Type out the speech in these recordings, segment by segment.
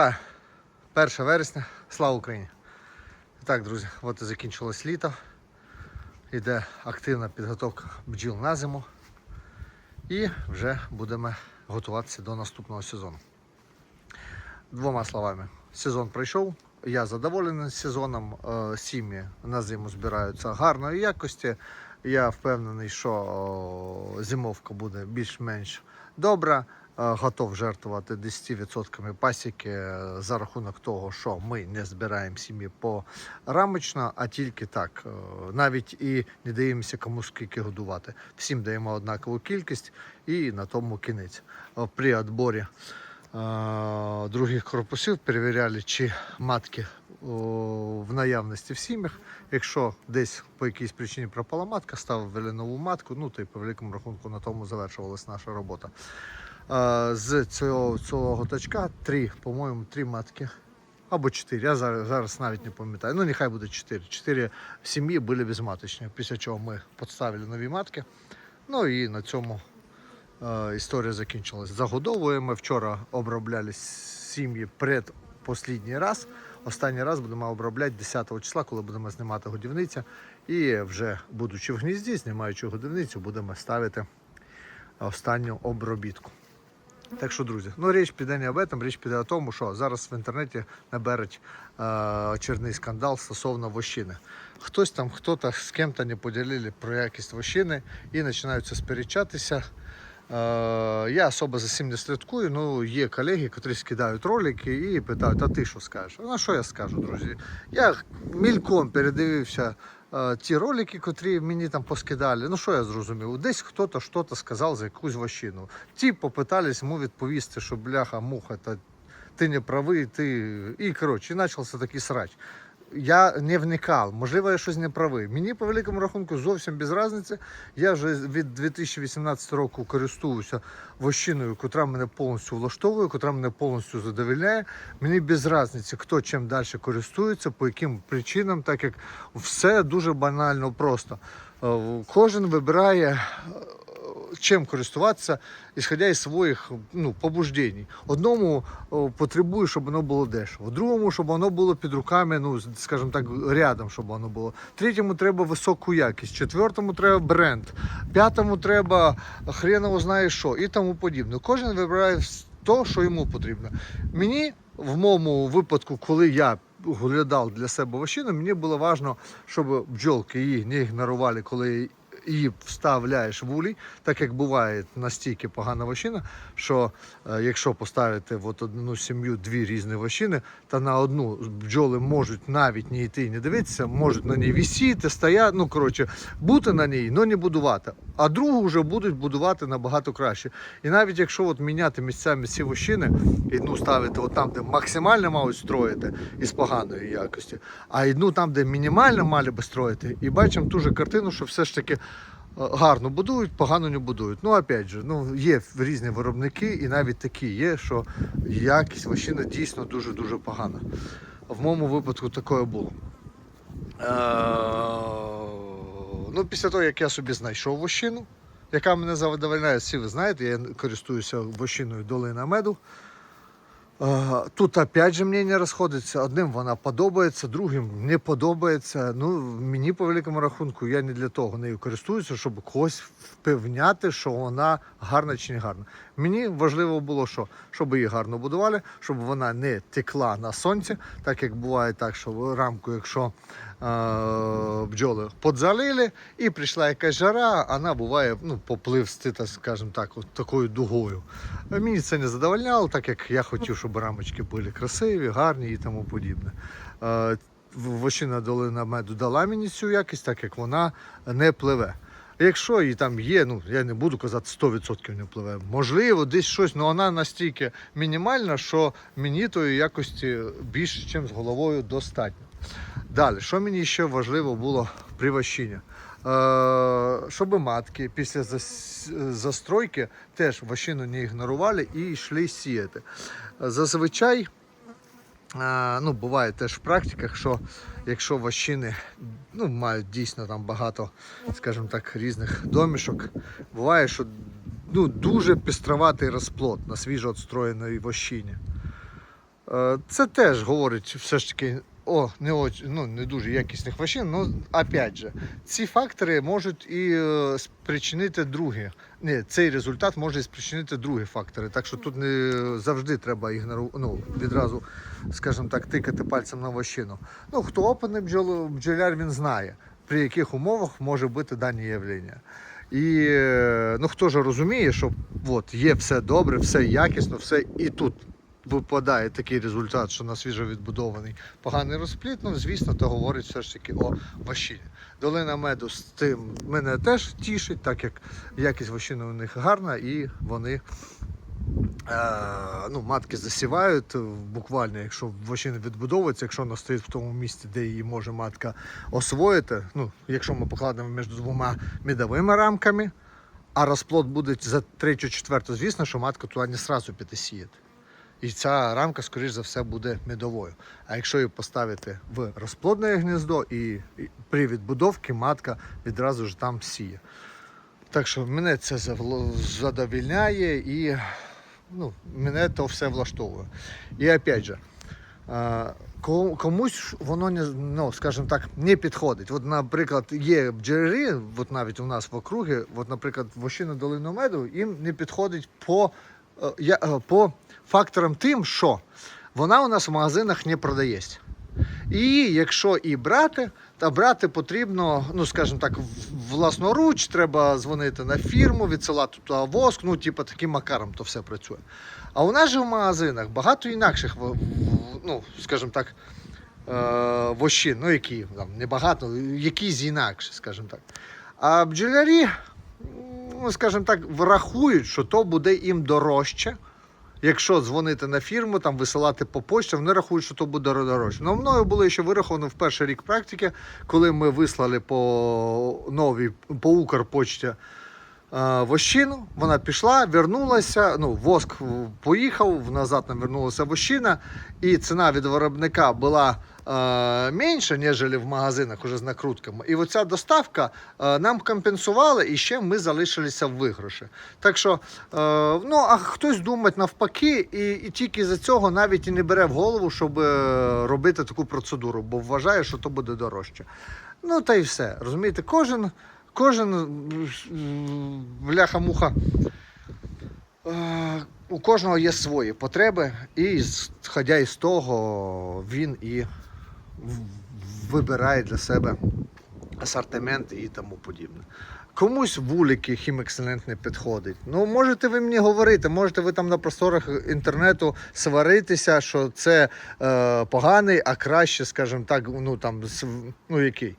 Вітаю! 1 вересня, слава Україні! Так, друзі, от і закінчилось літо. Іде активна підготовка бджіл на зиму. І вже будемо готуватися до наступного сезону. Двома словами, сезон пройшов. Я задоволений сезоном. Е, Сім'ї на зиму збираються гарної якості. Я впевнений, що зимовка буде більш-менш добра. Е, Готов жертвувати 10% пасіки е, за рахунок того, що ми не збираємо сім'ї порамочно, а тільки так. Е, Навіть і не даємося кому скільки годувати. Всім даємо однакову кількість і на тому кінець. При відборі других корпусів перевіряли, чи матки в наявності в сім'ях. Якщо десь по якійсь причині пропала матка, ставили нову матку, ну то й по великому рахунку на тому завершувалась наша робота. Е, З цього, цього готачка три, по-моєму, три матки. Або чотири, я зараз, зараз навіть не пам'ятаю. Ну, нехай буде чотири. Чотири сім'ї були безматочні, після чого ми підставили нові матки. Ну і на цьому е, історія закінчилась. Загодовуємо. Вчора обробляли сім'ї предпослідній раз. Останній раз будемо обробляти 10 числа, коли будемо знімати годівниця. І вже будучи в гнізді, знімаючи годівницю, будемо ставити останню обробітку. Так що, друзі, ну річ піде не об этом, річ піде о тому, що зараз в інтернеті наберуть е, очередний скандал стосовно вощини. Хтось там, хто-то з ким-то не поділили про якість вощини і починаються сперечатися. Е, я особо за цим не слідкую, ну є колеги, які скидають ролики і питають, а ти що скажеш? Ну що я скажу, друзі? Я мільком передивився ті ролики, котрі мені там поскидали. Ну що я зрозумів? Десь хтось щось сказав за якусь вощину. Ті попитались йому відповісти, що бляха, муха, та ти не правий, ти. І коротше, і почався такий срач. Я не вникав, можливо, я щось не правий. Мені по великому рахунку зовсім без різниці. Я вже від 2018 року користуюся вощиною, котра мене повністю влаштовує, котра мене повністю задовольняє. Мені без різниці, хто чим далі користується, по яким причинам, так як все дуже банально просто. Е, Кожен вибирає чим користуватися, ісходя із своїх ну, побуждень. Одному о, потребує, щоб воно було дешево, другому, щоб воно було під руками, ну, скажімо так, рядом, щоб воно було. Третьому треба високу якість, четвертому треба бренд, п'ятому треба хреново знає що і тому подібне. Кожен вибирає то, що йому потрібно. Мені в моєму випадку, коли я глядав для себе вощину, мені було важливо, щоб бджолки її не ігнорували, коли її вставляєш в улій, так як буває настільки погана вощина, що е, якщо поставити в одну сім'ю дві різні вощини, то на одну бджоли можуть навіть не йти і не дивитися, можуть на ній висіти, стояти, ну коротше, бути на ній, але не будувати. А другу вже будуть будувати набагато краще. І навіть якщо от міняти місцями ці вощини і ну, ставити от там, де максимально мають строїти із поганої якості, а одну там, де мінімально мали би строїти, і бачимо ту же картину, що все ж таки. Е, Гарно будують, погано не будують. Ну, опять же, ну, є різні виробники, і навіть такі є, що якість вощини дійсно дуже-дуже погана. В моєму випадку таке було. Е, ну, після того, як я собі знайшов вощину, яка мене задовольняє, всі ви знаєте, я користуюся вощиною долина меду. Тут опять же мнення розходиться. Одним вона подобається, другим не подобається. Ну, мені по великому рахунку, я не для того нею користуюся, щоб когось впевняти, що вона гарна чи не гарна. Мені важливо було, що, щоб її гарно будували, щоб вона не текла на сонці, так як буває так, що рамку, якщо бджоли подзалили і прийшла якась жара, вона буває ну, попливсти, так скажімо так, от такою дугою. Мені це не задовольняло, так як я хотів, щоб рамочки були красиві, гарні і тому подібне. Вощина долина меду дала мені цю якість, так як вона не пливе. Якщо і там є, ну я не буду казати 100% не пливе. Можливо, десь щось, але вона настільки мінімальна, що мені тої якості більше, ніж з головою достатньо. Далі, що мені ще важливо було при вощині? Е, щоб матки після застройки теж вощину не ігнорували і йшли сіяти. Зазвичай ну, буває теж в практиках, що якщо вощини ну, мають дійсно там багато, скажімо так, різних домішок, буває, що ну, дуже пестроватий розплод на свіжо отстроєної вощині. Е, Це теж говорить все ж таки о не, ну, не дуже якісних машин. Ну, опять же, ці фактори можуть і е, спричинити другі. Ні, цей результат може спричинити другі фактори. Так що тут не завжди треба ігнору... ну, відразу, скажімо так, тикати пальцем на вощину. Ну, хто опитний бджол, бджоляр, він знає, при яких умовах може бути дані явлення. І е, ну, хто ж розуміє, що от, є все добре, все якісно, все і тут випадає такий результат, що на свіжовідбудований поганий розпліт, ну звісно, то говорить все ж таки о вощині. Долина меду з тим мене теж тішить, так як якість вощини у них гарна і вони. Е, ну, матки засівають буквально, якщо вощина відбудовується, якщо вона стоїть в тому місці, де її може матка освоїти. Ну, якщо ми покладемо між двома мідовими рамками, а розплод буде за третю-четверту, звісно, що матка туди не сразу піде сіяти. І ця рамка, скоріш за все, буде медовою. А якщо її поставити в розплодне гніздо, і, при відбудовці матка відразу ж там сіє. Так що мене це задовільняє і ну, мене то все влаштовує. І опять же, комусь воно не, ну, скажімо так, не підходить. От, наприклад, є бджолярі, от навіть у нас в округі, от, наприклад, вощина долину меду, їм не підходить по, я- е, по факторам тим, що вона у нас в магазинах не продається. І якщо і брати, то брати потрібно, ну скажімо так, власноруч, треба дзвонити на фірму, відсилати туди воск, ну, типу, таким макаром то все працює. А у нас же в магазинах багато інакших, ну, скажімо так, е, вощин, ну які там небагато, якісь інакші, скажімо так. А бджолярі, ну, скажімо так, врахують, що то буде їм дорожче. Якщо дзвонити на фірму, там висилати по почті, вони рахують, що то буде дорожче. Ну, мною було ще вираховано в перший рік практики, коли ми вислали по новій по Укрпочті е, вощину. Вона пішла, вернулася. Ну, воск поїхав, назад нам вернулася вощина, і ціна від виробника була е, менша, ніж в магазинах уже з накрутками. І оця доставка е, нам компенсувала, і ще ми залишилися в виграші. Так що, е, ну а хтось думає навпаки, і, і тільки за цього навіть і не бере в голову, щоб робити таку процедуру, бо вважає, що то буде дорожче. Ну та й все. Розумієте, кожен, кожен бляха-муха. У кожного є свої потреби, і сходя із того, він і вибирає для себе асортимент і тому подібне. Комусь вулики хімекселент не підходить. Ну, можете ви мені говорити, можете ви там на просторах інтернету сваритися, що це е, поганий, а краще, скажімо так, ну там ну який?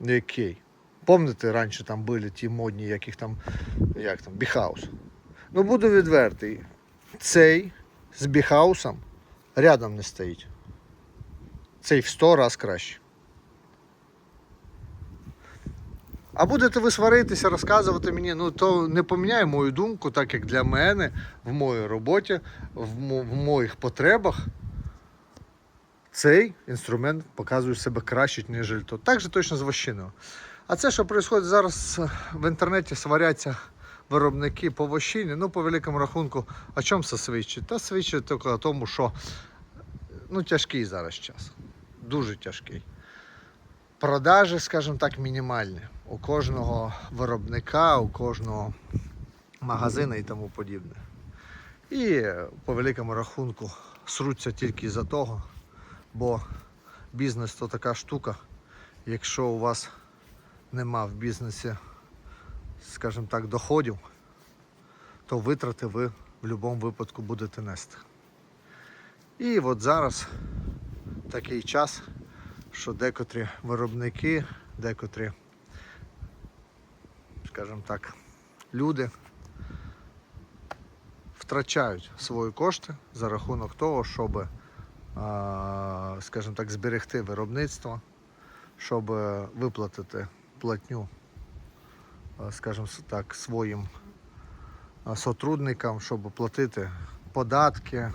Який? Помните, раніше там були ті модні, яких там, як там, біхаус. Ну, буду відвертий. Цей з біхаусом рядом не стоїть. Цей в 100 раз краще. А будете ви сваритися, розказувати мені, ну то не поміняє мою думку, так як для мене в моїй роботі, в, мо- в моїх потребах цей інструмент показує себе краще, ніж то. Так же точно з вощиною. А це, що відбувається зараз в інтернеті, сваряться виробники по вощині, ну, по великому рахунку, о чому це свідчить? Та свідчить тільки о тому, що ну, тяжкий зараз час. Дуже тяжкий. Продажі, скажімо так, мінімальні. У кожного виробника, у кожного магазина і тому подібне. І по великому рахунку сруться тільки за того, бо бізнес то така штука. Якщо у вас нема в бізнесі, скажімо так, доходів, то витрати ви в будь-якому випадку будете нести. І от зараз такий час, що декотрі виробники, декотрі, скажімо так, люди втрачають свої кошти за рахунок того, щоб, скажімо так, зберегти виробництво, щоб виплатити платню, а, скажімо так, своїм сотрудникам, щоб платити податки,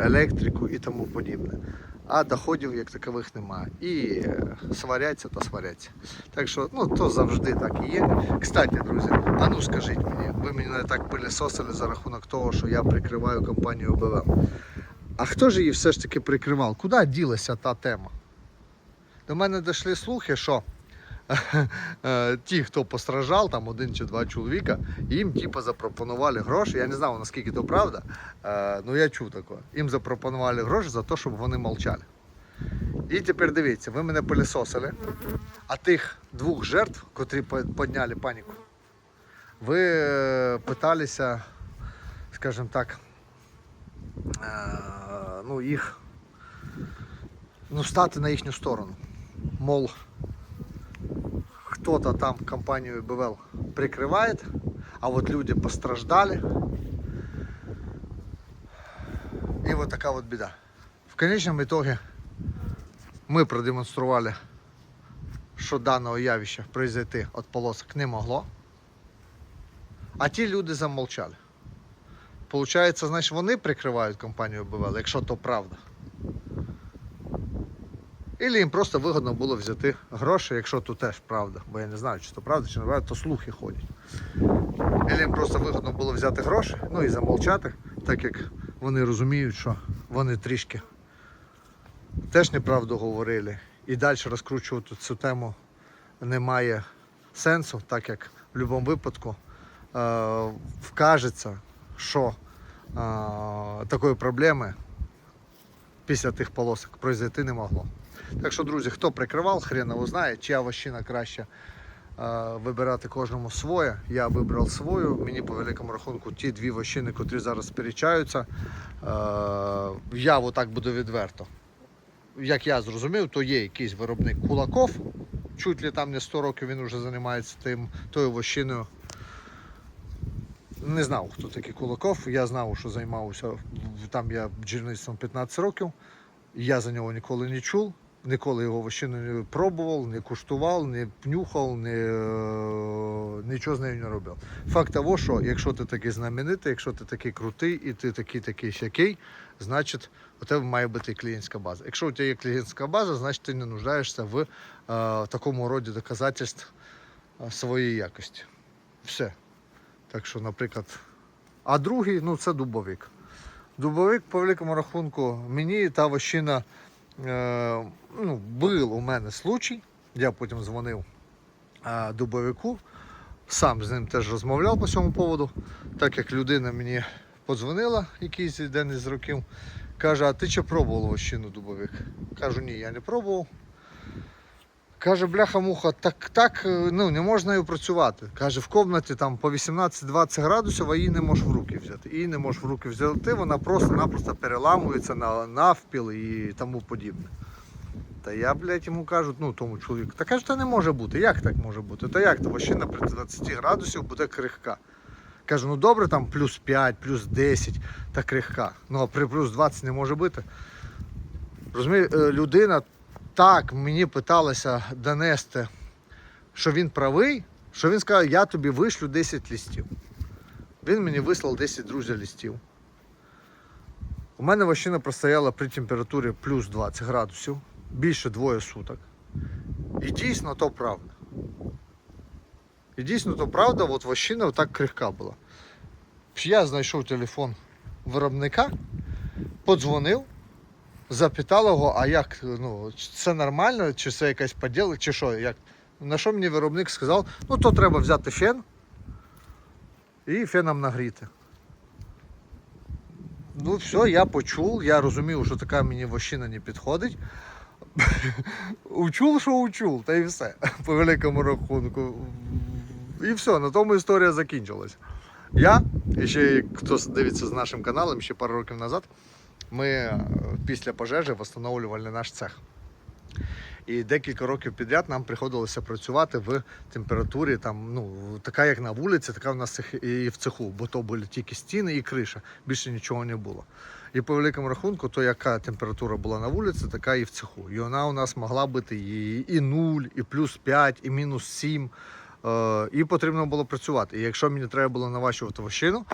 електрику і тому подібне. А доходів як такових немає. І е, сваряться та сваряться. Так що, ну, то завжди так і є. Кстати, друзі, а ну скажіть мені, ви мене так пилісосили за рахунок того, що я прикриваю компанію БВМ. А хто ж її все ж таки прикривав? Куди ділася та тема? До мене дійшли слухи, що ті, хто постраждав, там один чи два чоловіка, їм типу, запропонували гроші. Я не знав, наскільки то правда, е, ну я чув таке. Їм запропонували гроші за те, щоб вони мовчали. І тепер дивіться, ви мене пилісосили, а тих двох жертв, котрі підняли паніку, ви е, питалися, скажімо так, е, ну, їх ну, стати на їхню сторону. Мол, кто-то там компанию БВЛ прикрывает, а вот люди постраждали. И вот такая вот беда. В конечном итоге мы продемонстрували, що даного явища произойти від полосок не могло. А ті люди замовчали. Получається, значить, вони прикривають компанію БВЛ, якщо то правда. Ілі їм просто вигодно було взяти гроші, якщо то теж правда. Бо я не знаю, чи то правда, чи не правда, то слухи ходять. Ілі їм просто вигодно було взяти гроші, ну і замовчати, так як вони розуміють, що вони трішки теж неправду говорили. І далі розкручувати цю тему немає сенсу, так як в будь-якому випадку е, вкажеться, що е, такої проблеми після тих полосок произойти не могло. Так що, друзі, хто прикривав, хрен його знає, чия вощина краще вибирати кожному своє. Я вибрав свою. Мені по великому рахунку ті дві вощини, котрі зараз сперечаються. Я отак буду відверто. Як я зрозумів, то є якийсь виробник Кулаков. Чуть ли там не 100 років він вже займається тим, тою вощиною. Не знав, хто такий Кулаков. Я знав, що займався там я бджільництвом 15 років. Я за нього ніколи не чув, ніколи його вощину не пробував, не куштував, не пнюхав, не, е, нічого з нею не робив. Факт того, що якщо ти такий знаменитий, якщо ти такий крутий і ти такий такий сякий, значить у тебе має бути клієнтська база. Якщо у тебе є клієнтська база, значить ти не нуждаєшся в е, такому роді доказательств е, своєї якості. Все. Так що, наприклад, а другий, ну це дубовик. Дубовик, по великому рахунку, мені та вощина ну, був у мене случай. Я потім дзвонив е, дубовику, сам з ним теж розмовляв по цьому поводу, так як людина мені подзвонила якийсь день із років, каже, а ти чи пробував вощину дубовик? Кажу, ні, я не пробував. Каже, бляха-муха, так, так е, ну, не можна нею працювати. Каже, в кімнаті там по 18-20 градусів, а її не можеш в руки взяти. Її не можеш в руки взяти, вона просто-напросто переламується на навпіл і тому подібне. Та я, блядь, йому кажу, ну тому чоловіку, та каже, та не може бути. Як так може бути? Та як то вощина при 20 градусів буде крихка. Кажу, ну добре, там плюс 5, плюс 10 та крихка. Ну а при плюс 20 не може бути. Розумієш, е, людина так мені питалася донести, що він правий, що він сказав, я тобі вишлю 10 листів. Він мені вислав 10 друзів листів. У мене вощина простояла при температурі плюс 20 градусів, більше двоє суток. І дійсно то правда. І дійсно то правда, от вощина отак крихка була. Я знайшов телефон виробника, подзвонив, запитав його, а як, ну, це нормально, чи це якась поділка, чи що, як. На що мені виробник сказав, ну то треба взяти фен і феном нагріти. Ну все, я почув, я розумів, що така мені вощина не підходить. Учув, що учув, та і все. По великому рахунку. І все, на тому історія закінчилась. Я, і ще хто дивиться з нашим каналом, ще пару років назад, ми е, після пожежі встановлювали наш цех. І декілька років підряд нам приходилося працювати в температурі, там, ну, така як на вулиці, така в нас і в цеху, бо то були тільки стіни і криша, більше нічого не було. І по великому рахунку, то яка температура була на вулиці, така і в цеху. І вона у нас могла бути і, і 0, і плюс 5, і мінус 7. Е, і потрібно було працювати. І якщо мені треба було наващувати вощину,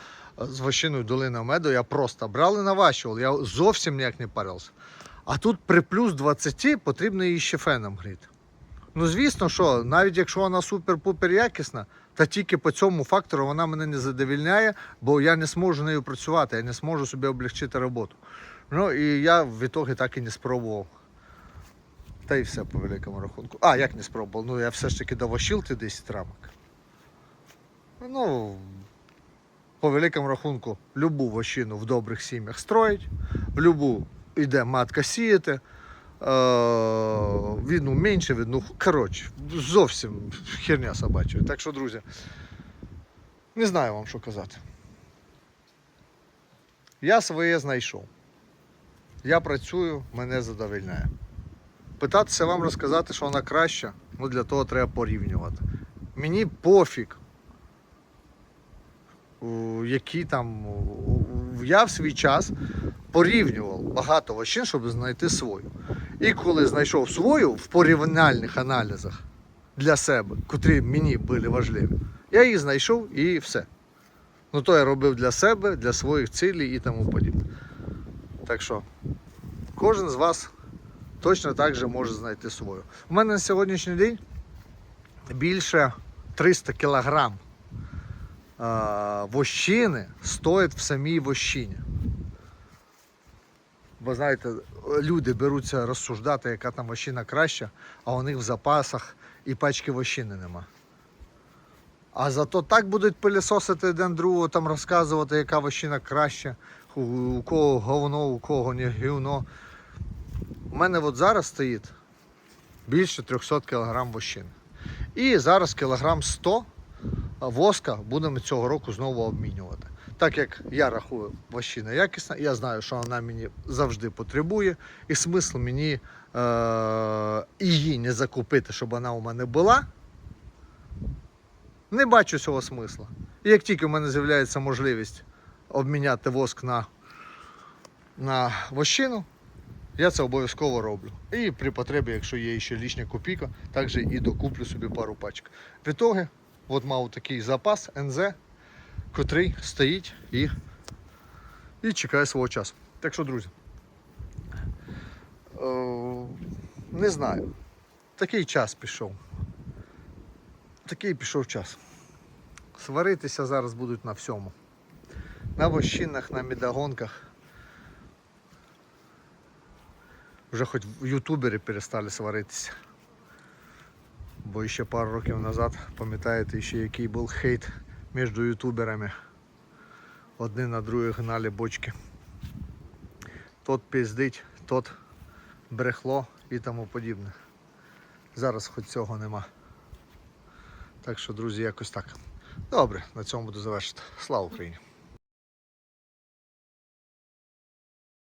е, з вощиною долина меду я просто брав і. Я зовсім ніяк не парився. А тут при плюс 20 потрібно її ще феном гріти. Ну, звісно, що навіть якщо вона супер-пупер якісна, та тільки по цьому фактору вона мене не задовільняє, бо я не зможу нею працювати, я не зможу собі облегчити роботу. Ну і я в ітогі так і не спробував. Та й все по великому рахунку. А, як не спробував? Ну я все ж таки довощив ти 10 рамок. Ну, по великому рахунку, любу вощину в добрих сім'ях строїть, любу йде матка сіяти. Е, в менше, в одну. Коротше, зовсім херня собача. Так що, друзі, не знаю вам, що казати. Я своє знайшов. Я працюю, мене задовольняє. Питатися вам розказати, що вона краща, ну для того треба порівнювати. Мені пофіг, які там. Я в свій час порівнював багато вощин, щоб знайти свою. І коли знайшов свою в порівняльних аналізах для себе, котрі мені були важливі, я її знайшов і все. Ну то я робив для себе, для своїх цілей і тому подібне. Так що кожен з вас точно так же може знайти свою. У мене на сьогоднішній день більше 300 кілограм вощини стоїть в самій вощині. Бо знаєте, люди беруться розсуждати, яка там вощина краща, а у них в запасах і пачки вощини нема. А зато так будуть пилісосити один другого, там розказувати, яка вощина краща, у кого говно, у кого не гівно. У мене от зараз стоїть більше 300 кг вощини. І зараз кілограм 100 воска будемо цього року знову обмінювати. Так як я рахую вощина якісна, я знаю, що вона мені завжди потребує, і смисл мені е- її не закупити, щоб вона у мене була. Не бачу цього смисла. І як тільки в мене з'являється можливість обміняти воск на, на вощину, я це обов'язково роблю. І при потребі, якщо є ще лишня копійка, також і докуплю собі пару пачок. В ітогі, от мав такий запас НЗ, котрий стоїть і, і чекає свого часу. Так що, друзі, е, не знаю. Такий час пішов. Такий пішов час. Сваритися зараз будуть на всьому. На вощинах, на медогонках. Вже хоч ютубери перестали сваритися. Бо ще пару років назад, пам'ятаєте, ще який був хейт між ютуберами. Одні на других гнали бочки. Тот піздить, тот брехло і тому подібне. Зараз хоч цього нема. Так що, друзі, якось так. Добре, на цьому буду завершити. Слава Україні!